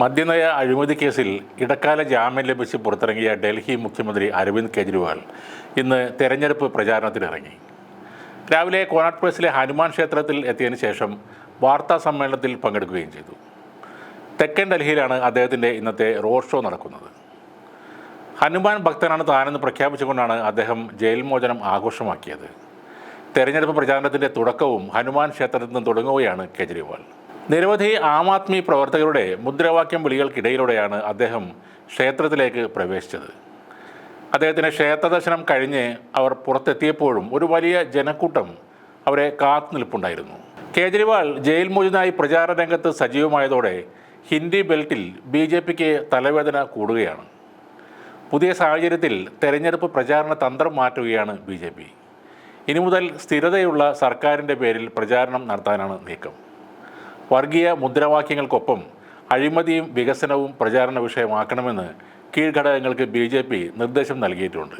മദ്യനയ അഴിമതി കേസിൽ ഇടക്കാല ജാമ്യം ലഭിച്ച് പുറത്തിറങ്ങിയ ഡൽഹി മുഖ്യമന്ത്രി അരവിന്ദ് കെജ്രിവാൾ ഇന്ന് തെരഞ്ഞെടുപ്പ് പ്രചാരണത്തിനിറങ്ങി. രാവിലെ കോണാട്ട് പ്ലേസിലെ ഹനുമാൻ ക്ഷേത്രത്തിൽ എത്തിയതിനു ശേഷം വാർത്താ സമ്മേളനത്തിൽ പങ്കെടുക്കുകയും ചെയ്തു. തെക്കൻ ഡൽഹിയിലാണ് അദ്ദേഹത്തിന്റെ ഇന്നത്തെ റോഡ് ഷോ നടക്കുന്നത്. ഹനുമാൻ ഭക്തനാണ് താനെന്ന് പ്രഖ്യാപിച്ചുകൊണ്ടാണ് അദ്ദേഹം ജയിൽ മോചനം ആഘോഷമാക്കിയത്. തെരഞ്ഞെടുപ്പ് പ്രചാരണത്തിന്റെ തുടക്കവും ഹനുമാൻ ക്ഷേത്രത്തിൽ നിന്ന് തുടങ്ങുകയാണ് കെജ്രിവാൾ. നിരവധി ആം ആദ്മി പ്രവർത്തകരുടെ മുദ്രാവാക്യം വിളികൾക്കിടയിലൂടെയാണ് അദ്ദേഹം ക്ഷേത്രത്തിലേക്ക് പ്രവേശിച്ചത്. അദ്ദേഹത്തിന് ക്ഷേത്ര ദർശനം കഴിഞ്ഞ് അവർ പുറത്തെത്തിയപ്പോഴും ഒരു വലിയ ജനക്കൂട്ടം അവരെ കാത്തുനിൽപ്പുണ്ടായിരുന്നു കേജ്രിവാൾ ജയിൽ മോചിതനായി പ്രചാരണ രംഗത്ത് സജീവമായതോടെ ഹിന്ദി ബെൽറ്റിൽ ബി ജെ പിക്ക് തലവേദന കൂടുകയാണ്. പുതിയ സാഹചര്യത്തിൽ തെരഞ്ഞെടുപ്പ് പ്രചാരണ തന്ത്രം മാറ്റുകയാണ് ബി ജെ പി. ഇനി മുതൽ സ്ഥിരതയുള്ള സർക്കാരിന്റെ പേരിൽ പ്രചാരണം നടത്താനാണ് നീക്കം. വർഗീയ മുദ്രാവാക്യങ്ങൾക്കൊപ്പം അഴിമതിയും വികസനവും പ്രചാരണ വിഷയമാക്കണമെന്ന് കീഴ്ഘടകങ്ങൾക്ക് ബി ജെ പി നിർദ്ദേശം നൽകിയിട്ടുണ്ട്.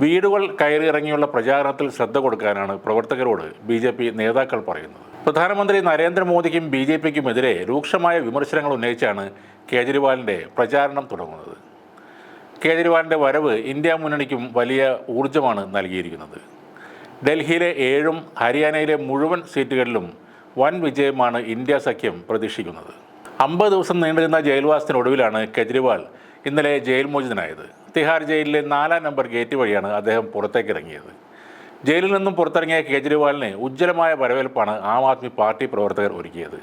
വീടുകൾ കയറിയിറങ്ങിയുള്ള പ്രചാരണത്തിൽ ശ്രദ്ധ കൊടുക്കാനാണ് പ്രവർത്തകരോട് ബി ജെ പി നേതാക്കൾ പറയുന്നത്. പ്രധാനമന്ത്രി നരേന്ദ്രമോദിക്കും ബി ജെ പിക്കുമെതിരെ രൂക്ഷമായ വിമർശനങ്ങൾ ഉന്നയിച്ചാണ് കേജ്രിവാളിന്റെ പ്രചാരണം തുടങ്ങുന്നത്. കേജ്രിവാളിന്റെ വരവ് ഇന്ത്യ മുന്നണിക്കും വലിയ ഊർജമാണ് നൽകിയിരിക്കുന്നത്. ഡൽഹിയിലെ ഏഴും ഹരിയാനയിലെ മുഴുവൻ സീറ്റുകളിലും വൻ വിജയമാണ് ഇന്ത്യ സഖ്യം പ്രതീക്ഷിക്കുന്നത്. അമ്പത് ദിവസം നീണ്ടുനിന്ന ജയിൽവാസത്തിനൊടുവിലാണ് കെജ്രിവാൾ ഇന്നലെ ജയിൽ മോചിതനായത്. തിഹാർ ജയിലിലെ നാലാം നമ്പർ ഗേറ്റ് വഴിയാണ് അദ്ദേഹം പുറത്തേക്ക് ഇറങ്ങിയത് ജയിലിൽ നിന്നും പുറത്തിറങ്ങിയ കേജ്രിവാളിന് ഉജ്ജ്വലമായ വരവേൽപ്പാണ് ആം ആദ്മി പാർട്ടി പ്രവർത്തകർ ഒരുക്കിയത്.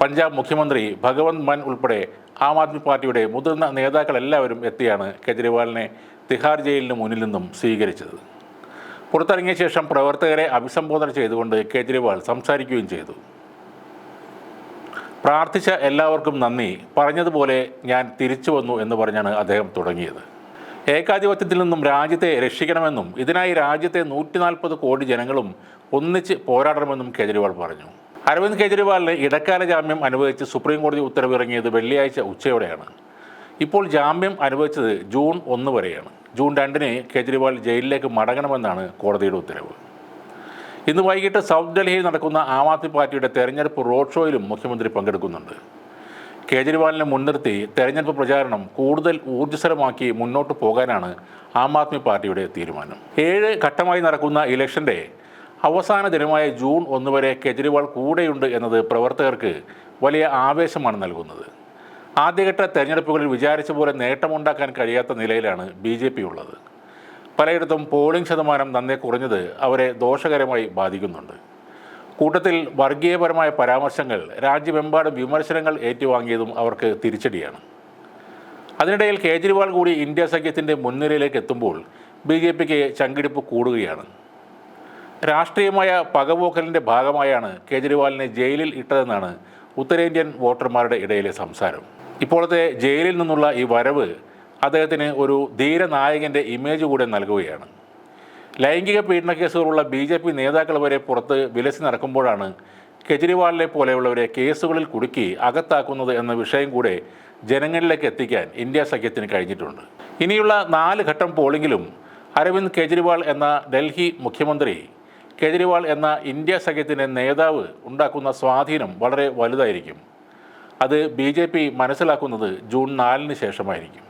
പഞ്ചാബ് മുഖ്യമന്ത്രി ഭഗവന്ത് മൻ ഉൾപ്പെടെ ആം ആദ്മി പാർട്ടിയുടെ മുതിർന്ന നേതാക്കളെല്ലാവരും എത്തിയാണ് കെജ്രിവാളിനെ തിഹാർ ജയിലിന് മുന്നിൽ നിന്നും സ്വീകരിച്ചത്. പുറത്തിറങ്ങിയ ശേഷം പ്രവർത്തകരെ അഭിസംബോധന ചെയ്തുകൊണ്ട് കേജ്രിവാൾ സംസാരിക്കുകയും ചെയ്തു. പ്രാർത്ഥിച്ച എല്ലാവർക്കും നന്ദി. പറഞ്ഞതുപോലെ ഞാൻ തിരിച്ചു വന്നു എന്ന് പറഞ്ഞാണ് അദ്ദേഹം തുടങ്ങിയത്. ഏകാധിപത്യത്തിൽ നിന്നും രാജ്യത്തെ രക്ഷിക്കണമെന്നും ഇതിനായി രാജ്യത്തെ നൂറ്റി നാൽപ്പത് കോടി ജനങ്ങളും ഒന്നിച്ച് പോരാടണമെന്നും കേജ്രിവാൾ പറഞ്ഞു. അരവിന്ദ് കേജ്രിവാളിന് ഇടക്കാല ജാമ്യം അനുവദിച്ച് സുപ്രീം കോടതി ഉത്തരവിറങ്ങിയത് വെള്ളിയാഴ്ച ഉച്ചയോടെയാണ്. ഇപ്പോൾ ജാമ്യം അനുവദിച്ചത് ജൂൺ ഒന്ന് വരെയാണ്. ജൂൺ രണ്ടിന് കേജ്രിവാൾ ജയിലിലേക്ക് മടങ്ങണമെന്നാണ് കോടതിയുടെ ഉത്തരവ്. ഇന്ന് വൈകിട്ട് സൗത്ത് ഡൽഹിയിൽ നടക്കുന്ന ആം ആദ്മി പാർട്ടിയുടെ തെരഞ്ഞെടുപ്പ് റോഡ് ഷോയിലും മുഖ്യമന്ത്രി പങ്കെടുക്കുന്നുണ്ട്. കേജ്രിവാളിനെ മുൻനിർത്തി തെരഞ്ഞെടുപ്പ് പ്രചാരണം കൂടുതൽ ഊർജസ്വലമാക്കി മുന്നോട്ട് പോകാനാണ് ആം ആദ്മി പാർട്ടിയുടെ തീരുമാനം. ഏഴ് ഘട്ടമായി നടക്കുന്ന ഇലക്ഷന്റെ അവസാന ദിനമായ ജൂൺ ഒന്ന് വരെ കേജ്രിവാൾ കൂടെയുണ്ട് എന്നത് പ്രവർത്തകർക്ക് വലിയ ആവേശമാണ് നൽകുന്നത്. ആദ്യഘട്ട തെരഞ്ഞെടുപ്പുകളിൽ വിചാരിച്ച പോലെ നേട്ടമുണ്ടാക്കാൻ കഴിയാത്ത നിലയിലാണ് ബി ജെ പി ഉള്ളത്. പലയിടത്തും പോളിംഗ് ശതമാനം നന്നേ കുറഞ്ഞത് അവരെ ദോഷകരമായി ബാധിക്കുന്നുണ്ട്. കൂട്ടത്തിൽ വർഗീയപരമായ പരാമർശങ്ങൾ രാജ്യമെമ്പാടും വിമർശനങ്ങൾ ഏറ്റുവാങ്ങിയതും അവർക്ക് തിരിച്ചടിയാണ്. അതിനിടയിൽ കേജ്രിവാൾ കൂടി ഇന്ത്യ സഖ്യത്തിന്റെ മുൻനിരയിലേക്ക് എത്തുമ്പോൾ ബി ജെ പിക്ക് ചങ്കിടിപ്പ് കൂടുകയാണ്. രാഷ്ട്രീയമായ പകപോക്കലിന്റെ ഭാഗമായാണ് കേജ്രിവാളിനെ ജയിലിൽ ഇട്ടതെന്നാണ് ഉത്തരേന്ത്യൻ വോട്ടർമാരുടെ ഇടയിലെ സംസാരം. ഇപ്പോഴത്തെ ജയിലിൽ നിന്നുള്ള ഈ വരവ് അദ്ദേഹത്തിന് ഒരു ധീരനായകന്റെ ഇമേജ് കൂടെ നൽകുകയാണ്. ലൈംഗിക പീഡന കേസുകളുള്ള ബി ജെ പി നേതാക്കൾ വരെ പുറത്ത് വിലസി നടക്കുമ്പോഴാണ് കെജ്രിവാളിനെ പോലെയുള്ളവരെ കേസുകളിൽ കുടുക്കി അകത്താക്കുന്നത് എന്ന വിഷയം കൂടെ ജനങ്ങളിലേക്ക് എത്തിക്കാൻ ഇന്ത്യ സഖ്യത്തിന് കഴിഞ്ഞിട്ടുണ്ട്. ഇനിയുള്ള നാല് ഘട്ടം പോളിംഗിലും അരവിന്ദ് കെജ്രിവാൾ എന്ന ഡൽഹി മുഖ്യമന്ത്രി കെജ്രിവാൾ എന്ന ഇന്ത്യ സഖ്യത്തിന്റെ നേതാവ് ഉണ്ടാക്കുന്ന സ്വാധീനം വളരെ വലുതായിരിക്കും. അത് ബി മനസ്സിലാക്കുന്നത് ജൂൺ നാലിന് ശേഷമായിരിക്കും.